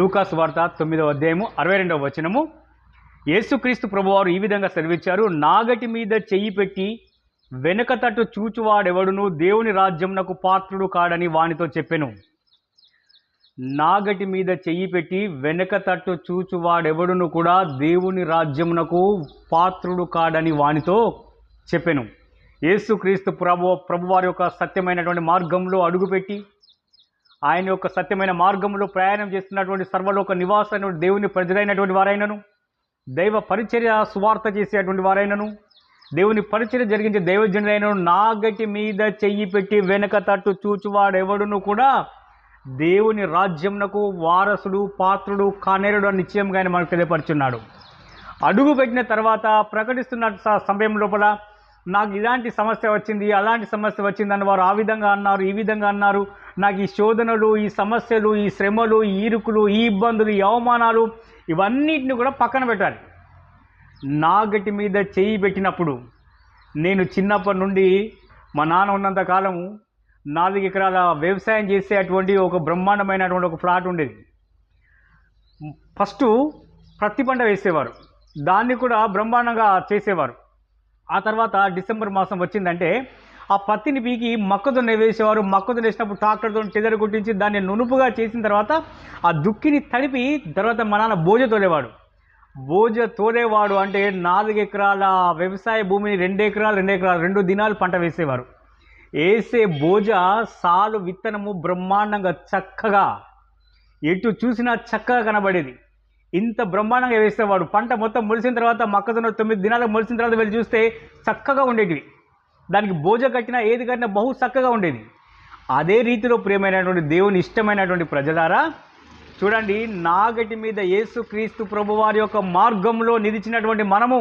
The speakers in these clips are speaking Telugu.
లూకాస్ వార్త తొమ్మిదవ అధ్యాయము అరవై రెండవ వచనము. యేసుక్రీస్తు ప్రభువారు ఈ విధంగా సెలవిచ్చారు నాగటి మీద చెయ్యి పెట్టి వెనుక తట్టు చూచువాడెవడును దేవుని రాజ్యంనకు పాత్రుడు కాడని వానితో చెప్పెను. నాగటి మీద చెయ్యి పెట్టి వెనుక తట్టు చూచువాడెవడును కూడా దేవుని రాజ్యమునకు పాత్రుడు కాడని వానితో చెప్పెను. యేసుక్రీస్తు ప్రభు ప్రభువారి యొక్క సత్యమైనటువంటి మార్గంలో అడుగుపెట్టి ఆయన యొక్క సత్యమైన మార్గంలో ప్రయాణం చేస్తున్నటువంటి సర్వలోక నివాసైన దేవుని ప్రజలైనటువంటి వారైనను దైవ పరిచర్య సువార్త చేసేటువంటి వారైనను దేవుని పరిచర్య జరిగించే దైవజనులైనను నాగటి మీద చెయ్యి పెట్టి వెనక తట్టు చూచువాడెవడును కూడా దేవుని రాజ్యంనకు వారసుడు పాత్రుడు కానేరుడు అని నిశ్చయంగా ఆయన మనకు తెలియపరుచున్నాడు. అడుగు పెట్టిన తర్వాత ప్రకటిస్తున్న సమయం లోపల నాకు ఇలాంటి సమస్య వచ్చింది అలాంటి సమస్య వచ్చిందని వారు ఆ విధంగా అన్నారు ఈ విధంగా అన్నారు. నాకు ఈ శోధనలు ఈ సమస్యలు ఈ శ్రమలు ఈ ఇరుకులు ఈ ఇబ్బందులు ఈ అవమానాలు ఇవన్నిటిని కూడా పక్కన పెట్టాలి. నాగటి మీద చేయి పెట్టినప్పుడు నేను చిన్నప్పటి నుండి మా నాన్న ఉన్నంత కాలము నాలుగు ఎకరాల వ్యవసాయం చేసేటువంటి ఒక బ్రహ్మాండమైనటువంటి ఒక ఫ్లాట్ ఉండేది. ఫస్ట్ ప్రతి పంట వేసేవారు. దాన్ని కూడా బ్రహ్మాండంగా చేసేవారు. ఆ తర్వాత డిసెంబర్ మాసం వచ్చిందంటే ఆ పత్తిని పీకి మొక్కజొన్న వేసేవారు. మొక్కజొన్న వేసినప్పుడు ట్రాక్టర్తో టెదర్ కొట్టించి దాన్ని నునుపుగా చేసిన తర్వాత ఆ దుక్కిని తడిపి తర్వాత మా నాన్న బోజ తోలేవాడు. బోజ తోలేవాడు అంటే నాలుగు ఎకరాల వ్యవసాయ భూమిని రెండు ఎకరాలు రెండు ఎకరాలు రెండు దినాలు పంట వేసేవారు. వేసే బోజ సాలు విత్తనము బ్రహ్మాండంగా చక్కగా ఎటు చూసినా చక్కగా కనబడేది. ఇంత బ్రహ్మాండంగా వేసేవాడు పంట మొత్తం మొలిసిన తర్వాత మొక్కజొన్న తొమ్మిది దినాలకు మొలిసిన తర్వాత వెళ్ళి చూస్తే చక్కగా ఉండేటివి. దానికి భోజ కట్టినా ఏది కట్టినా బహు చక్కగా ఉండేది. అదే రీతిలో ప్రియమైనటువంటి దేవుని ఇష్టమైనటువంటి ప్రజలారా చూడండి నాగటి మీద యేసు క్రీస్తు ప్రభువారి యొక్క మార్గంలో నిలిచినటువంటి మనము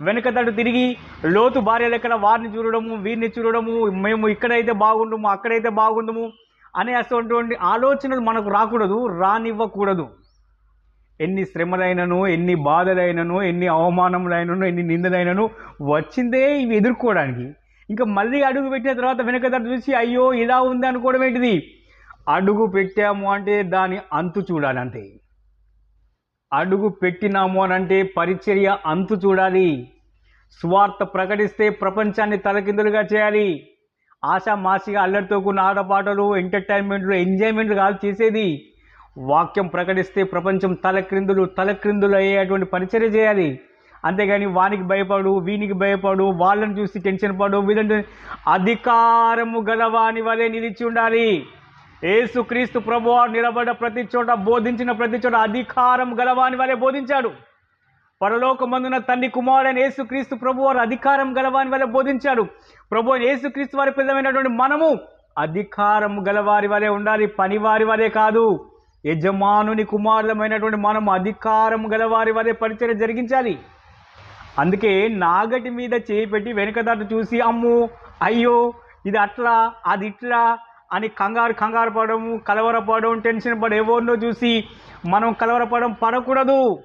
వెనుకతడు తిరిగి లోతు భార్యలు ఎక్కడ వారిని చూడడము వీరిని చూడడము మేము ఇక్కడైతే బాగుండము అక్కడైతే బాగుండము అనే అటువంటి ఆలోచనలు మనకు రాకూడదు రానివ్వకూడదు. ఎన్ని శ్రమలైనను ఎన్ని బాధలైనను ఎన్ని అవమానములైనను ఎన్ని నిందలైనను వచ్చిందే ఇవి ఎదుర్కోవడానికి. ఇంకా మళ్ళీ అడుగు పెట్టిన తర్వాత వెనకతడు చూసి అయ్యో ఇలా ఉంది అనుకోవడం ఏంటిది? అడుగు పెట్టాము అంటే దాని అంతు చూడాలి అంతే అడుగు పెట్టినాము అని అంటే పరిచర్య అంతు చూడాలి. స్వార్థ ప్రకటిస్తే ప్రపంచాన్ని తలకిందులుగా చేయాలి. ఆశామాసిగా అల్లరితో కూడిన ఆటపాటలు ఎంటర్టైన్మెంట్లు ఎంజాయ్మెంట్లు కాదు చేసేది. వాక్యం ప్రకటిస్తే ప్రపంచం తలక్రిందులు తలక్రిందులు అయ్యేటువంటి పరిచర్య చేయాలి. అంతేగాని వానికి భయపడు వీనికి భయపడు వాళ్ళని చూసి టెన్షన్ పడు వీళ్ళని అధికారము గలవాని వలె నిలిచి ఉండాలి. ఏసుక్రీస్తు ప్రభు నిలబడ్డ ప్రతి చోట బోధించిన ప్రతి చోట అధికారం గలవాని వలె బోధించాడు. పరలోకమందున తండ్రి కుమారుడైన యేసుక్రీస్తు ప్రభు వారు అధికారం గలవాని వలె బోధించాడు. ప్రభు ఏసుక్రీస్తు యేసుక్రీస్తు వారి పిల్లమైనటువంటి మనము అధికారం గలవారి వలె ఉండాలి పనివారి వలె కాదు. యజమానుని కుమారులమైనటువంటి మనం అధికారం గలవారి వలె పరిచయం జరిగించాలి. అందుకే నాగటి మీద చేయిపెట్టి వెనుక వెనుకదాటు చూసి అమ్ము అయ్యో ఇది అట్లా అది ఇట్లా అని కంగారు కంగారు పడడం కలవరపడడం టెన్షన్ పడ ఎవరినో చూసి మనం కలవరపడడం పడకూడదు.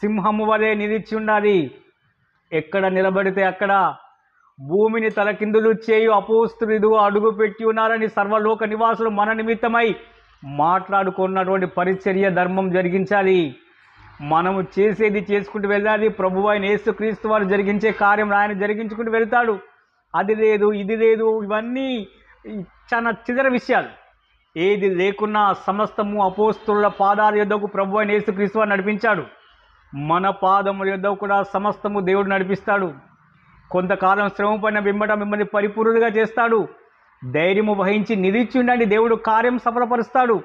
సింహము వలె నిలిచి ఉండాలి. ఎక్కడ నిలబడితే అక్కడ భూమిని తలకిందులు చేయు అపోస్తులు అడుగు పెట్టి ఉన్నారని సర్వలోక నివాసులు మన నిమిత్తమై మాట్లాడుకున్నటువంటి పరిచర్య ధర్మం జరిగించాలి. మనము చేసేది చేసుకుంటూ వెళ్ళాలి. ప్రభు ఆయన యేసుక్రీస్తు వారు జరిగించే కార్యం ఆయన జరిగించుకుంటూ వెళ్తాడు. అది లేదు ఇది లేదు ఇవన్నీ చాలా చిదర విషయాలు. ఏది లేకున్నా సమస్తము అపోస్తుల పాదాల యొద్దకు ప్రభు అయిన యేసుక్రీస్తు వారు నడిపించాడు. మన పాదముల యొద్ద కూడా సమస్తము దేవుడు నడిపిస్తాడు. కొంతకాలం శ్రమ పడిన మిమ్మల్ని పరిపూర్ణులుగా చేస్తాడు. ధైర్యము వహించి నిలిచి ఉండండి దేవుడు కార్యం సఫలపరుస్తాడు.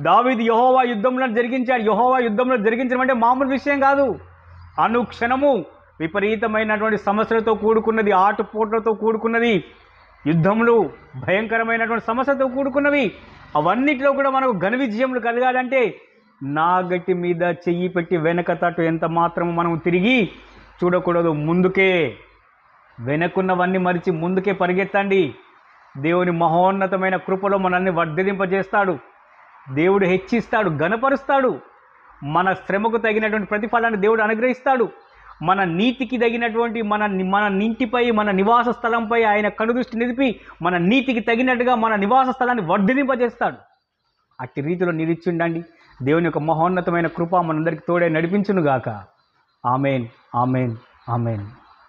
దావీదు యహోవా యుద్ధంలో జరిగించాడు. యహోవా యుద్ధంలో జరిగించడం అంటే మామూలు విషయం కాదు. అనుక్షణము విపరీతమైనటువంటి సమస్యలతో కూడుకున్నది ఆటుపోట్లతో కూడుకున్నది యుద్ధములు భయంకరమైనటువంటి సమస్యలతో కూడుకున్నవి అవన్నిటిలో కూడా మనకు ఘన విజయములు కలగాలంటే నాగటి మీద చెయ్యి పెట్టి వెనక తట్టు ఎంత మాత్రము మనం తిరిగి చూడకూడదు. ముందుకే వెనకున్నవన్నీ మరిచి ముందుకే పరిగెత్తండి. దేవుని మహోన్నతమైన కృపలో మనల్ని వర్ధలింపజేస్తాడు దేవుడు హెచ్చిస్తాడు గనపరుస్తాడు మన శ్రమకు తగినటువంటి ప్రతిఫలాన్ని దేవుడు అనుగ్రహిస్తాడు. మన నీతికి తగినటువంటి మన మన ఇంటిపై మన నివాస స్థలంపై ఆయన కనుదృష్టి నిలిపి మన నీతికి తగినట్టుగా మన నివాస స్థలాన్ని వర్ధలింపజేస్తాడు అట్టి రీతిలో నిలిచి ఉండండి దేవుని యొక్క మహోన్నతమైన కృప మనందరికీ తోడే నడిపించునుగాక. Amen amen amen.